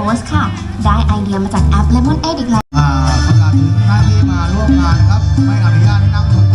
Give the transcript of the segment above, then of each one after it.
Host ค่ะ ได้ไอเดียมาจากแอป Lemon 8อีกแล้ว อ่าประกาศหน้าที่มาร่วมงานครับ ไม่อนุญาตให้นั่งรถ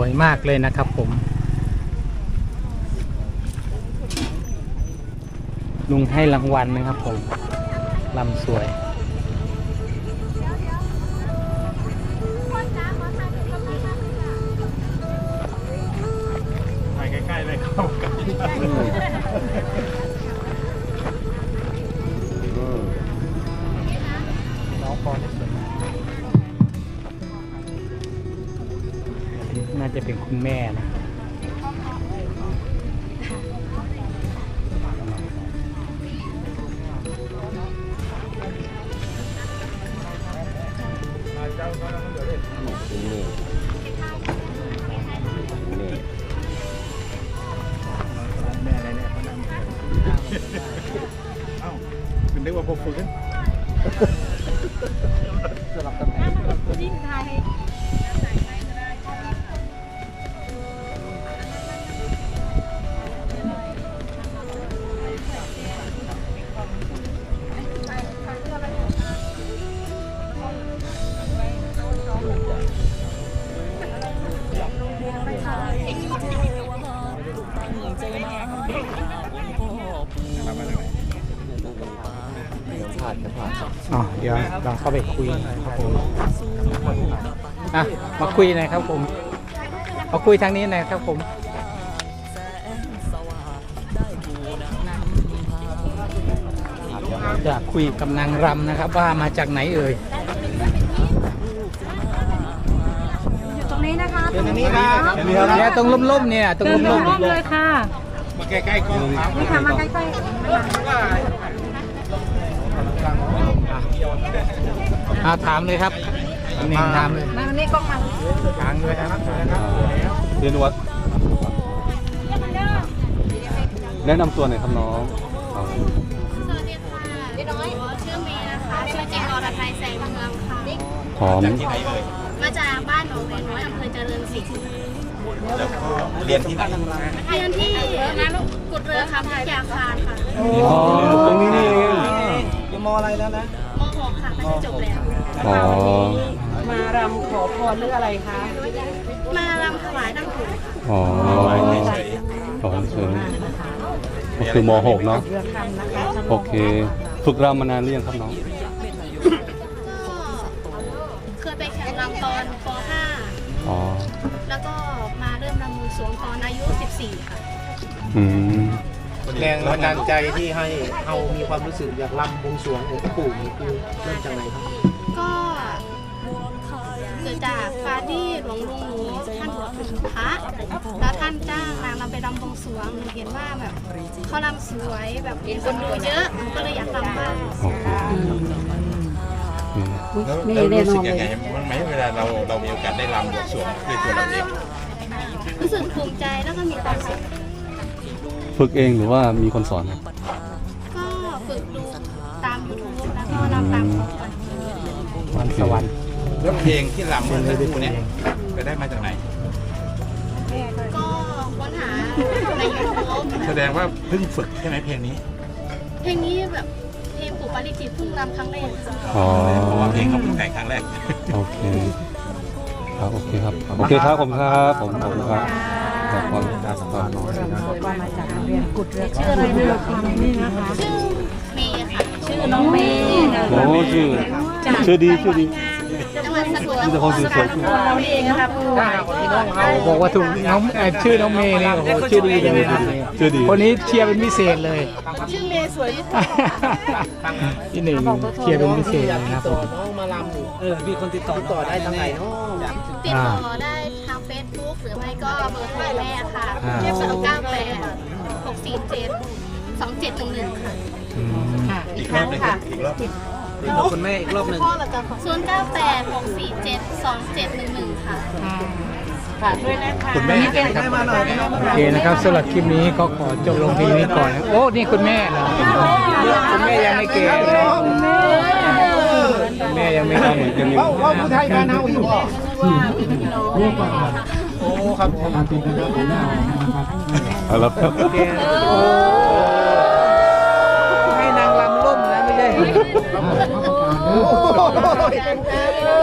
วยมากเลยนะครับผม ลุงให้รางวัลนะครับผมลำสวยไปใกล้ๆเลยเข้ากับ คุณแม่นะแม่อะไรเนี่ยเขานั่งเอ้าคุณนึกว่าพวกคุณ อ๋อเดี๋ยวลองเข้าไปคุยหน่อยครับผมอะมาคุยหน่อยครับผมมาคุยทางนี้หน่อยครับผมจะคุยกับนางรำนะครับ ว่ามาจากไหนเอ่ยตรงนี้นะคะเดี๋ยวนี้ครับเนี่ยตรงล่มๆเนี่ยตรงเดินล่มร่มเลยค่ะมาใกล้ๆกล้องครับนี่ค่ะมาใกล้ๆ อ่าถามเลยครับหนึ่งถามเลยๆมานี่กล้องมาทางเลยนะครับเรียนวัดแนะนำตัวหน่อยครับน้องครับสวัสดีค่ะพี่น้อยชื่อเมย์นะคะชื่อจริงอรไทยแสงเมืองค่ะหอมมาจากบ้านหนองเรนน้อยอำเภอเจริญศรีเรียนที่ไหนเรียนที่งานกุดเรือค่ะพัทยาคารค่ะอ๋อตรงนี้นี่เองมออะไรแล้วนะม .6 ค่ะใกล้จะจบแล้ว อ๋อ มารำขอพรหรืออะไรคะมารำถวายตั้งหูค่ะอ๋อสอนเฉยก็คือม .6 เนาะเรือคำนะคะโอเคฝึกรำมานานหรือยังครับน้องก็เคยไปแข่งรำตอนป อ๋อ .5 แล้วก็มาเริ่มรำมือสวงตอนอายุ 14 ค่ะ อืม แรงบันดาลใจที่ให้เอามีความรู้สึกอยากรำบวงสรวงองค์ปู่นี่คือเริ่มจากไหนครับก็เกิดจากการที่หลวงลุงหนูท่านบวชเป็นพระแล้วท่านจ้างนางรำไปรำบวงสรวงหนูเห็นว่าแบบเขารำสวยแบบมีคนดูเยอะหนูก็เลยอยากรำบ้างโอเคแล้วแล้วรู้สึกยังไงมันไหมเวลาเราเรามีโอกาสได้รำบวงสรวงด้วยตัวเราเองรู้สึกภูมิใจแล้วก็มีความสุข ฝึกเองหรือว่ามีคนสอนครับก็ฝึกดูตาม YouTube แล้วก็รำตามเขาไปวันสวรรค์แล้วเพลงที่รำเมื่อสักครู่เนี้ไปได้มาจากไหน ก็ค้นหาใน YouTube แสดงว่าเพิ่งฝึกใช่ไหมเพลงนี้ เพลงนี้แบบเพลงปู่ปาริจิตเพิ่งรำครั้งแรกอ๋อเพราะว่าเพลงเขาเพิ่งแต่งครั้งแรก โอเค ครับ โอเคครับ โอเคครับผมครับ ผมขอบ คุณครับครับขอบคุณครับ มาจากโรงเรียนกุดเรือชื่ออะไรนะนี่นะคะชื่อเมย์ค่ะชื่อน้องเมย์นะโอ้ชื่อชื่อดีชื่อดีจังหวัดสกลนมีแต่ครสวยๆค่ะเราเองนะคะผู้เขาบอกว่าถูกน้องเอ่อชื่อน้องเมย์นี่โอ้โหชื่อดีเลยชื่อดีคนนี้เชียร์เป็นพิเศษเลย ชื่อเมย์สวยที่หนึ่งเชียร์เป็นพิเศษนะครับผมน้องมารำอยู่เออมีคนติดต่อติดต่อได้ทางไหนเนาะติดต่อได้ รือไม่ก็เบอร์โทรแม่ค่ะอ่าศูนย์เก้าแปดหกสี่เจ็ดสองเจ็ดหนึ่งหนึ่งค่ะอืมอีกรอบหนึงอีกรอบหนึ่งติดต่อคุณแม่อีกรอบหนึ่งศูนย์เก้าแปดหกสี่เจ็ดสองเจ็ดหนึ่งหนึ่งค่ะฝากด้วยนะคะคุณแม่แม่มาหน่อยแม่มาหโอน่อยเคนะครับสำหรับคลิปนี้ก็ขอจบลงเพียงนี้ก่อนนะโอ้นี่คุณแม่เหรอคุณแม่ยังไม่เก่งเลยคุณแม่ยังไม่เหเก่งมือนกันอยู่ว่าผู้ไทยบ้านเฮาอยู่บ่ โอ้ครับเอาละครับให้นางลำล่มนะไม่ใช่โอ้โห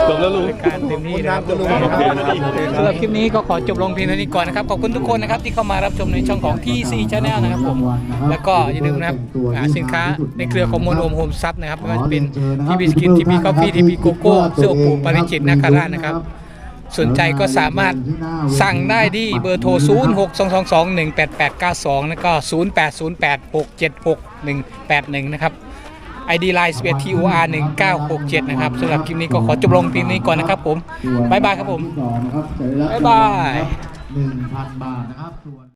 จบแล้วลุงรายการเต็มที่นะครับโอเคนะครับโอเคคสำหรัรับบคลิปนี้ก็ขอจบลงเพียงเท่านี้ก่อนนะครับ ขอบคุณทุกคนนะครับที่เข้ามารับชมในช่องของ TC Channel นะครับผม แล้วก็อย่าลืมนะครับหาสินค้าในเครือของมนโอมโฮมซับนะครับไม่ว่าจะเป็นทีบีสกินทีบีกาแฟทีบีโกโก้เสื้อปูปาริจิตนาคาราชนะครับ สนใจก็สามารถสั่งได้ที่เบอร์โทร 0 6 2 2 2 1 8 8 9 2 แล้วก็ 0 8 0 8 6 7 6 1 8 1 นะครับ ID Line 11 TOR 1967 นะครับสำหรับคลิปนี้ก็ขอจบลงเพียงนี้ก่อนนะครับผมบ๊ายบายครับผมบ๊ายบาย1,000 บาทนะครับส่วน